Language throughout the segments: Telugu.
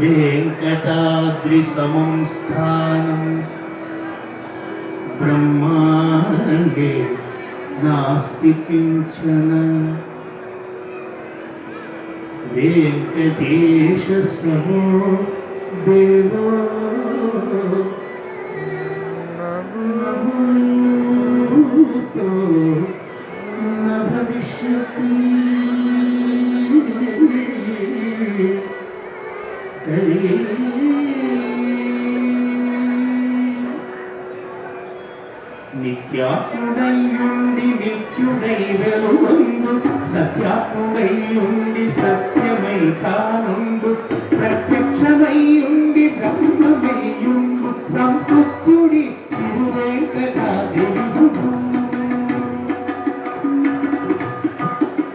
वेङ्कटाद्रिसमं स्थानं ब्रह्माण्डे नास्ति किञ्चन वेङ्कटेशसमो देवो Oh నిత్యాత్ముడై ఉండి నిత్యుడై వెలువందు సత్యాత్ముడై ఉండి సత్యమై తానుండు. ప్రత్యక్షమై ఉండి బ్రహ్మమై ఉండు. సంస్కృత్యుడి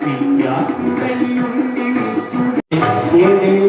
నిత్యాత్ముడై ఉండి నిత్యుడై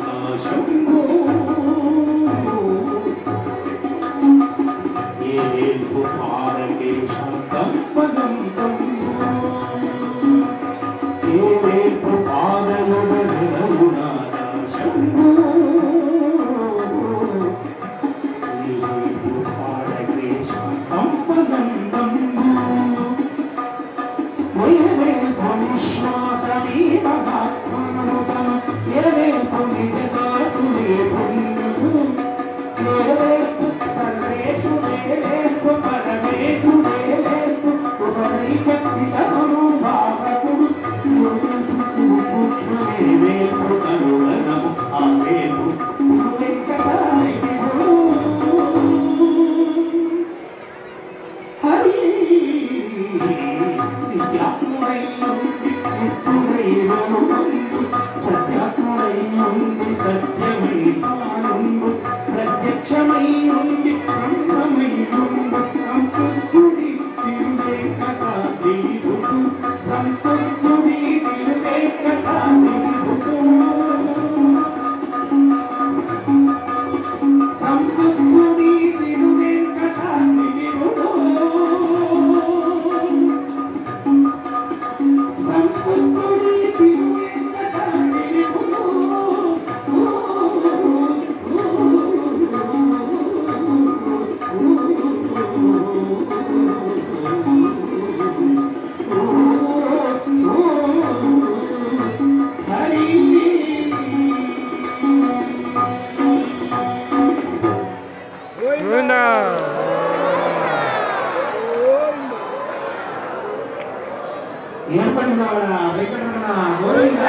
Thank you. ఏర్పడిన వెంకటరమణ? గోవింద?